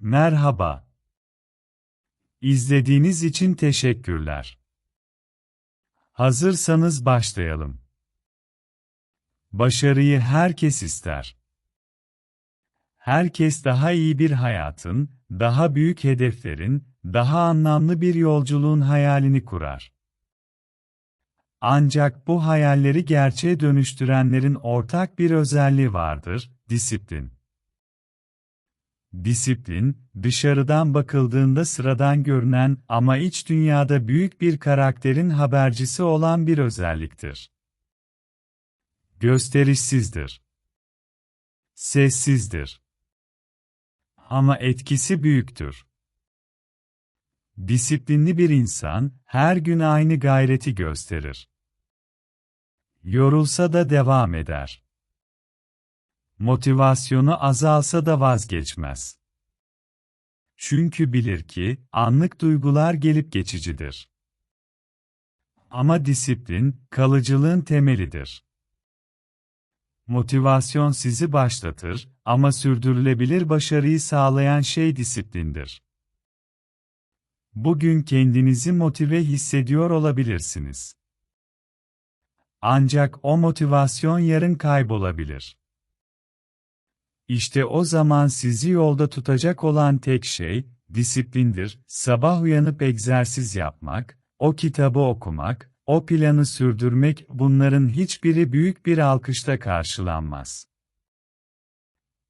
Merhaba. İzlediğiniz için teşekkürler. Hazırsanız başlayalım. Başarıyı herkes ister. Herkes daha iyi bir hayatın, daha büyük hedeflerin, daha anlamlı bir yolculuğun hayalini kurar. Ancak bu hayalleri gerçeğe dönüştürenlerin ortak bir özelliği vardır, disiplin. Disiplin, dışarıdan bakıldığında sıradan görünen ama iç dünyada büyük bir karakterin habercisi olan bir özelliktir. Gösterişsizdir. Sessizdir. Ama etkisi büyüktür. Disiplinli bir insan, her gün aynı gayreti gösterir. Yorulsa da devam eder. Motivasyonu azalsa da vazgeçmez. Çünkü bilir ki, anlık duygular gelip geçicidir. Ama disiplin, kalıcılığın temelidir. Motivasyon sizi başlatır ama sürdürülebilir başarıyı sağlayan şey disiplindir. Bugün kendinizi motive hissediyor olabilirsiniz. Ancak o motivasyon yarın kaybolabilir. İşte o zaman sizi yolda tutacak olan tek şey, disiplindir. Sabah uyanıp egzersiz yapmak, o kitabı okumak, o planı sürdürmek, bunların hiçbiri büyük bir alkışla karşılanmaz.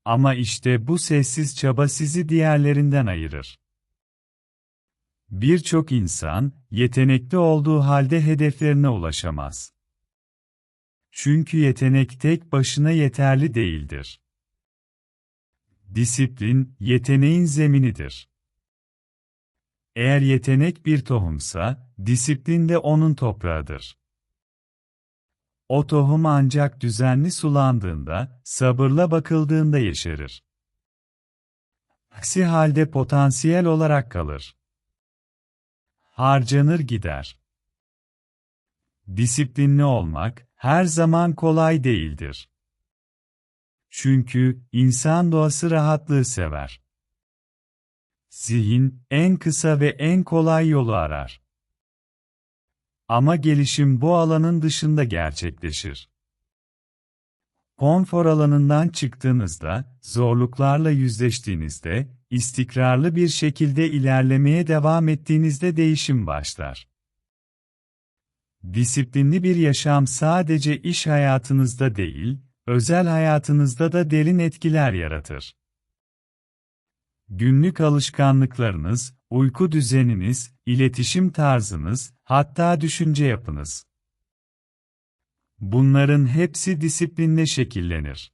Ama işte bu sessiz çaba sizi diğerlerinden ayırır. Birçok insan, yetenekli olduğu halde hedeflerine ulaşamaz. Çünkü yetenek tek başına yeterli değildir. Disiplin, yeteneğin zeminidir. Eğer yetenek bir tohumsa, disiplin de onun toprağıdır. O tohum ancak düzenli sulandığında, sabırla bakıldığında yeşerir. Aksi halde potansiyel olarak kalır. Harcanır gider. Disiplinli olmak, her zaman kolay değildir. Çünkü, insan doğası rahatlığı sever. Zihin, en kısa ve en kolay yolu arar. Ama gelişim bu alanın dışında gerçekleşir. Konfor alanından çıktığınızda, zorluklarla yüzleştiğinizde, istikrarlı bir şekilde ilerlemeye devam ettiğinizde değişim başlar. Disiplinli bir yaşam sadece iş hayatınızda değil, özel hayatınızda da derin etkiler yaratır. Günlük alışkanlıklarınız, uyku düzeniniz, iletişim tarzınız, hatta düşünce yapınız. Bunların hepsi disiplinle şekillenir.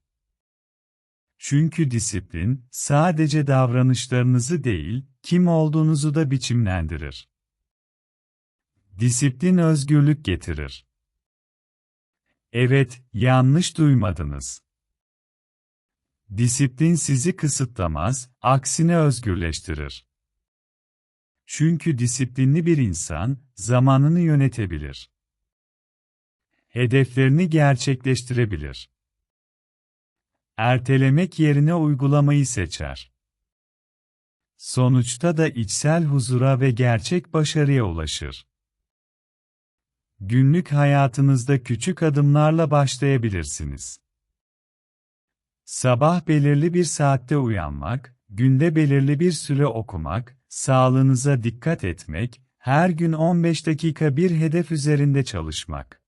Çünkü disiplin, sadece davranışlarınızı değil, kim olduğunuzu da biçimlendirir. Disiplin özgürlük getirir. Evet, yanlış duymadınız. Disiplin sizi kısıtlamaz, aksine özgürleştirir. Çünkü disiplinli bir insan, zamanını yönetebilir. Hedeflerini gerçekleştirebilir. Ertelemek yerine uygulamayı seçer. Sonuçta da içsel huzura ve gerçek başarıya ulaşır. Günlük hayatınızda küçük adımlarla başlayabilirsiniz. Sabah belirli bir saatte uyanmak, günde belirli bir süre okumak, sağlığınıza dikkat etmek, her gün 15 dakika bir hedef üzerinde çalışmak.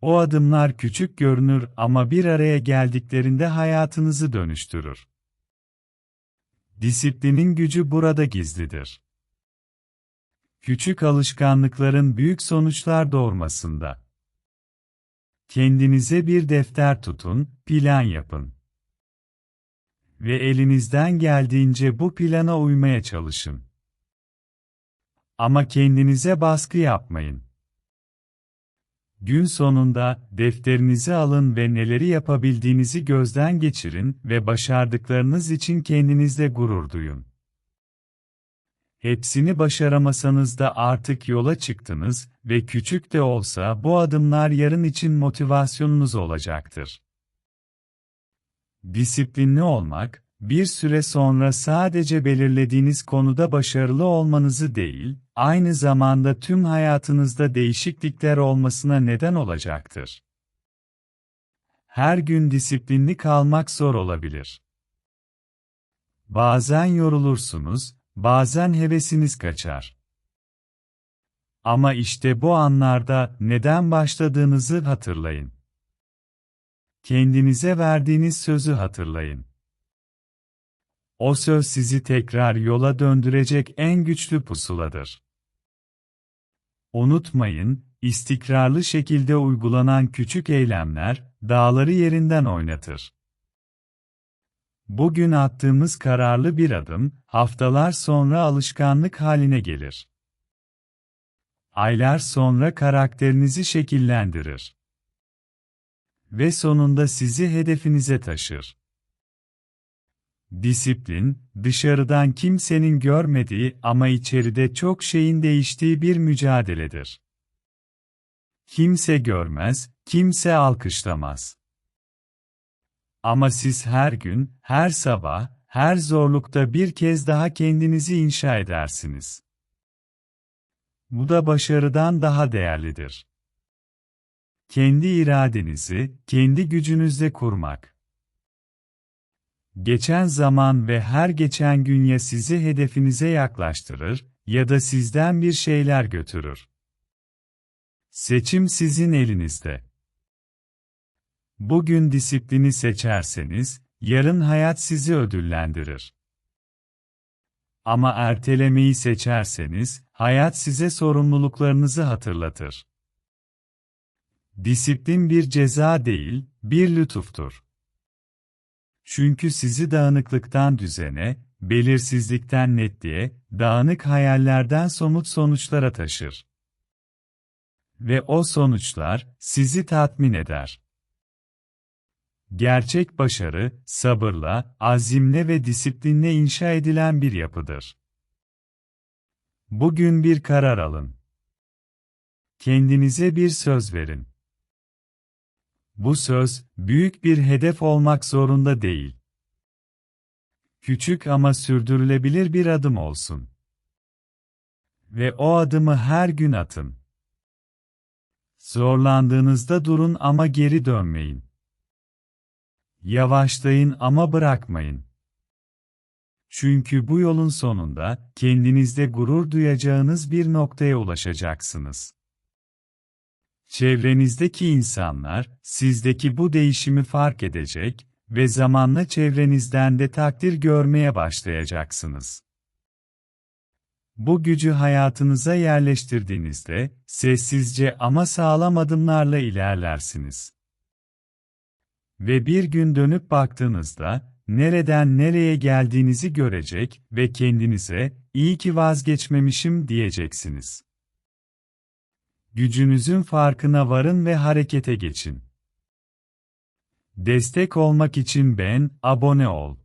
O adımlar küçük görünür ama bir araya geldiklerinde hayatınızı dönüştürür. Disiplinin gücü burada gizlidir. Küçük alışkanlıkların büyük sonuçlar doğurmasında. Kendinize bir defter tutun, plan yapın. Ve elinizden geldiğince bu plana uymaya çalışın. Ama kendinize baskı yapmayın. Gün sonunda defterinizi alın ve neleri yapabildiğinizi gözden geçirin ve başardıklarınız için kendinizle gurur duyun. Hepsini başaramasanız da artık yola çıktınız ve küçük de olsa bu adımlar yarın için motivasyonunuz olacaktır. Disiplinli olmak, bir süre sonra sadece belirlediğiniz konuda başarılı olmanızı değil, aynı zamanda tüm hayatınızda değişiklikler olmasına neden olacaktır. Her gün disiplinli kalmak zor olabilir. Bazen yorulursunuz, bazen hevesiniz kaçar. Ama işte bu anlarda neden başladığınızı hatırlayın. Kendinize verdiğiniz sözü hatırlayın. O söz sizi tekrar yola döndürecek en güçlü pusuladır. Unutmayın, istikrarlı şekilde uygulanan küçük eylemler, dağları yerinden oynatır. Bugün attığımız kararlı bir adım, haftalar sonra alışkanlık haline gelir. Aylar sonra karakterinizi şekillendirir. Ve sonunda sizi hedefinize taşır. Disiplin, dışarıdan kimsenin görmediği ama içeride çok şeyin değiştiği bir mücadeledir. Kimse görmez, kimse alkışlamaz. Ama siz her gün, her sabah, her zorlukta bir kez daha kendinizi inşa edersiniz. Bu da başarıdan daha değerlidir. Kendi iradenizi, kendi gücünüzle kurmak. Geçen zaman ve her geçen gün ya sizi hedefinize yaklaştırır ya da sizden bir şeyler götürür. Seçim sizin elinizde. Bugün disiplini seçerseniz, yarın hayat sizi ödüllendirir. Ama ertelemeyi seçerseniz, hayat size sorumluluklarınızı hatırlatır. Disiplin bir ceza değil, bir lütuftur. Çünkü sizi dağınıklıktan düzene, belirsizlikten netliğe, dağınık hayallerden somut sonuçlara taşır. Ve o sonuçlar, sizi tatmin eder. Gerçek başarı, sabırla, azimle ve disiplinle inşa edilen bir yapıdır. Bugün bir karar alın. Kendinize bir söz verin. Bu söz, büyük bir hedef olmak zorunda değil. Küçük ama sürdürülebilir bir adım olsun. Ve o adımı her gün atın. Zorlandığınızda durun ama geri dönmeyin. Yavaşlayın ama bırakmayın. Çünkü bu yolun sonunda kendinizde gurur duyacağınız bir noktaya ulaşacaksınız. Çevrenizdeki insanlar sizdeki bu değişimi fark edecek ve zamanla çevrenizden de takdir görmeye başlayacaksınız. Bu gücü hayatınıza yerleştirdiğinizde sessizce ama sağlam adımlarla ilerlersiniz. Ve bir gün dönüp baktığınızda, nereden nereye geldiğinizi görecek ve kendinize, iyi ki vazgeçmemişim diyeceksiniz. Gücünüzün farkına varın ve harekete geçin. Destek olmak için beğen, abone ol.